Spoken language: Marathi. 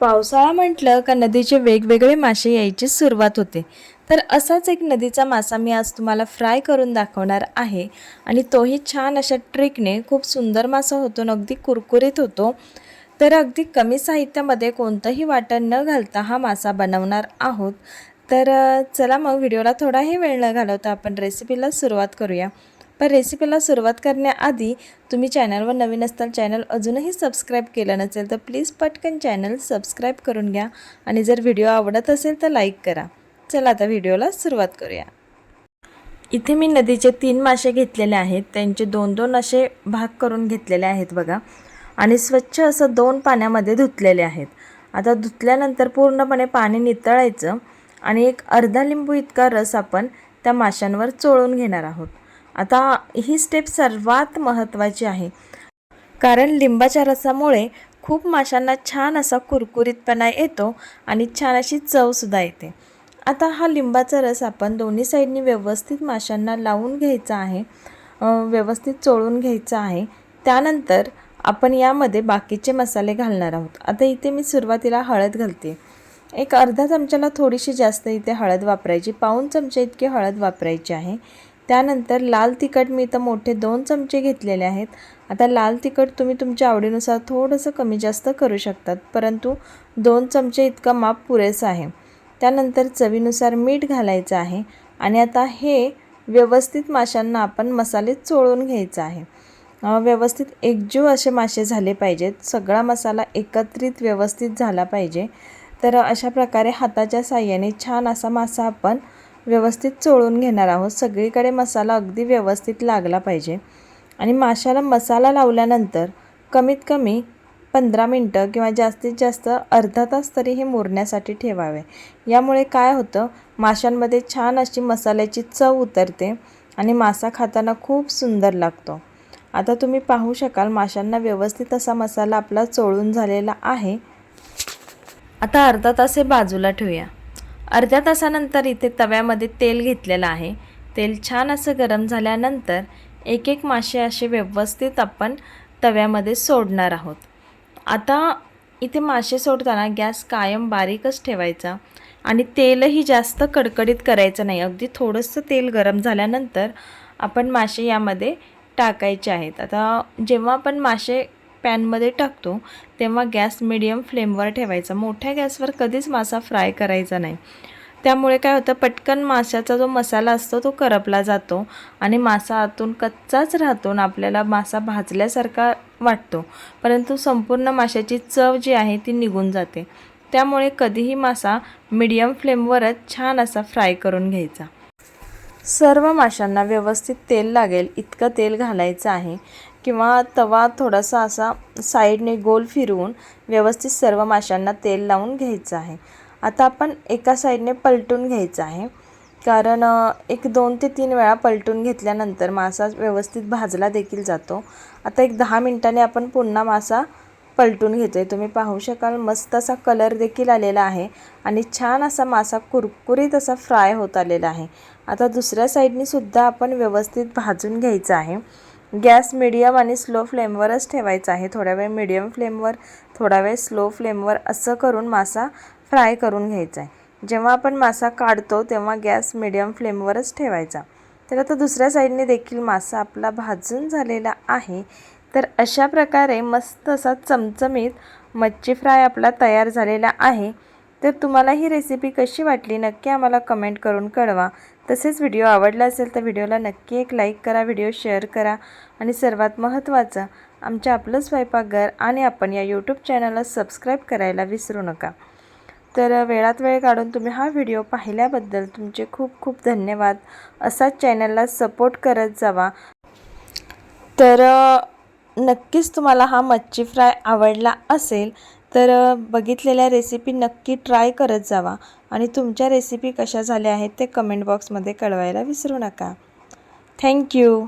पावसाळा म्हटलं का नदीचे वेगवेगळे मासे यायची सुरुवात होते. तर असाच एक नदीचा मासा मी आज तुम्हाला फ्राय करून दाखवणार आहे. आणि तोही छान अशा ट्रिकने खूप सुंदर मासा होतो आणि अगदी कुरकुरीत होतो. तर अगदी कमी साहित्यामध्ये कोणतंही वाटण न घालता हा मासा बनवणार आहोत. तर चला मग व्हिडिओला थोडाही वेळ न घालवता आपण रेसिपीला सुरुवात करूया. पण रेसिपीला सुरुवात करण्याआधी तुम्ही चॅनलवर नवीन असताल चॅनल अजूनही सबस्क्राईब केलं नसेल तर प्लीज पटकन चॅनल सबस्क्राईब करून घ्या. आणि जर व्हिडिओ आवडत असेल तर लाईक करा. चला आता व्हिडिओला सुरुवात करूया. इथे मी नदीचे तीन मासे घेतलेले आहेत. त्यांचे दोन दोन असे भाग करून घेतलेले आहेत बघा. आणि स्वच्छ असं दोन पाण्यामध्ये धुतलेले आहेत. आता धुतल्यानंतर पूर्णपणे पाणी नितळायचं. आणि एक अर्धा लिंबू इतका रस आपण त्या माशांवर चोळून घेणार आहोत. आता ही स्टेप सर्वात महत्त्वाची आहे. कारण लिंबाच्या रसामुळे खूप माशांना छान असा कुरकुरीतपणा येतो आणि छान अशी चवसुद्धा येते. आता हा लिंबाचा रस आपण दोन्ही साईडनी व्यवस्थित माशांना लावून घ्यायचा आहे व्यवस्थित चोळून घ्यायचा आहे. त्यानंतर आपण यामध्ये बाकीचे मसाले घालणार आहोत. आता इथे मी सुरुवातीला हळद घालते. एक अर्धा चमच्याला थोडीशी जास्त इथे हळद वापरायची पाऊण चमचे इतकी हळद वापरायची आहे. त्यानंतर लाल तिखट मी इथं मोठे दोन चमचे घेतलेले आहेत. आता लाल तिखट तुम्ही तुमच्या आवडीनुसार थोडंसं कमी जास्त करू शकतात परंतु दोन चमचे इतकं माप पुरेसं आहे. त्यानंतर चवीनुसार मीठ घालायचं आहे आणि आता हे व्यवस्थित माशांना आपण मसाले चोळून घ्यायचं आहे. व्यवस्थित एकजीव असे मासे झाले पाहिजेत. सगळा मसाला एकत्रित व्यवस्थित झाला पाहिजे. तर अशा प्रकारे हाताच्या साह्याने छान असा मासा आपण व्यवस्थित चोळून घेणार आहोत. सगळीकडे मसाला अगदी व्यवस्थित लागला पाहिजे. आणि माशाला मसाला लावल्यानंतर कमीत कमी पंधरा मिनटं किंवा जास्तीत जास्त अर्धा तास तरी हे मुरण्यासाठी ठेवावे. यामुळे काय होतं? माशांमध्ये छान अशी मसाल्याची चव उतरते आणि मासा खाताना खूप सुंदर लागतो. आता तुम्ही पाहू शकाल माशांना व्यवस्थित असा मसाला आपला चोळून झालेला आहे. आता अर्धा तास हे बाजूला ठेवूया. अर्ध्या तासानंतर इथे तव्यामध्ये तेल घेतलेलं आहे. तेल छान असं गरम झाल्यानंतर एक एक मासे असे व्यवस्थित आपण तव्यामध्ये सोडणार आहोत. आता इथे मासे सोडताना गॅस कायम बारीकच ठेवायचा आणि तेलही जास्त कडकडीत करायचं नाही. अगदी थोडंसं तेल गरम झाल्यानंतर आपण मासे यामध्ये टाकायचे आहेत. आता जेव्हा आपण मासे पॅनमध्ये टाकतो तेव्हा गॅस मिडियम फ्लेमवर ठेवायचा. मोठ्या गॅसवर कधीच मासा फ्राय करायचा नाही. त्यामुळे काय होतं पटकन माशाचा जो मसाला असतो तो करपला जातो आणि मासा आतून कच्चाच राहतो आणि आपल्याला मासा भाजल्यासारखा वाटतो. परंतु संपूर्ण माशाची चव जी आहे ती निघून जाते. त्यामुळे कधीही मासा मिडियम फ्लेमवरच छान असा फ्राय करून घ्यायचा. सर्व माशांना व्यवस्थित तेल लागेल इतकं तेल घालायचं आहे. किंवा तवा थोडासा असा साईडने गोल फिरवून व्यवस्थित सर्व माशांना तेल लावून घ्यायचं आहे. आता आपण एका साईडने पलटून घ्यायचं आहे. कारण एक दोन ते तीन वेळा पलटून घेतल्यानंतर मासा व्यवस्थित भाजला देखील जातो. आता एक दहा मिनटाने आपण पुन्हा मासा पलटून घेतो आहे तुम्ही पाहू शकाल मस्त असा कलर देखील आलेला आहे आणि छान असा मासा कुरकुरीत असा फ्राय होत आलेला आहे. आता दुसऱ्या साईडनी सुद्धा आपण व्यवस्थित भाजून घ्यायचं आहे. गॅस मिडियम आणि स्लो फ्लेमवरच ठेवायचा आहे. थोड्या वेळ मिडियम फ्लेमवर थोडा वेळ स्लो फ्लेमवर असं करून मासा फ्राय करून घ्यायचा आहे. जेव्हा आपण मासा काढतो तेव्हा गॅस मिडियम फ्लेमवरच ठेवायचा. तर आता दुसऱ्या साईडने देखील मासा आपला भाजून झालेला आहे. तर अशा प्रकारे मस्त असा चमचमीत मच्छी फ्राय आपला तयार झालेला आहे. तर तुम्हाला ही रेसिपी कशी वाटली नक्की आम्हाला कमेंट करून कळवा. तसेच व्हिडिओ आवडला असेल तर व्हिडिओला नक्की एक लाईक करा व्हिडिओ शेअर करा आणि सर्वात महत्त्वाचं आमच्या आपलं स्वयंपाकघर आणि आपण या यूट्यूब चॅनलला सबस्क्राईब करायला विसरू नका. तर वेळात वेळ काढून तुम्ही हा व्हिडिओ पाहिल्याबद्दल तुमचे खूप खूप धन्यवाद. असाच चॅनलला सपोर्ट करत जावा. तर नक्कीच तुम्हाला हा मच्छी फ्राय आवडला असेल तर बघितलेल्या रेसिपी नक्की ट्राय करत जावा आणि तुमच्या रेसिपी कशा झाल्या आहेत ते कमेंट बॉक्समध्ये कळवायला विसरू नका. थँक्यू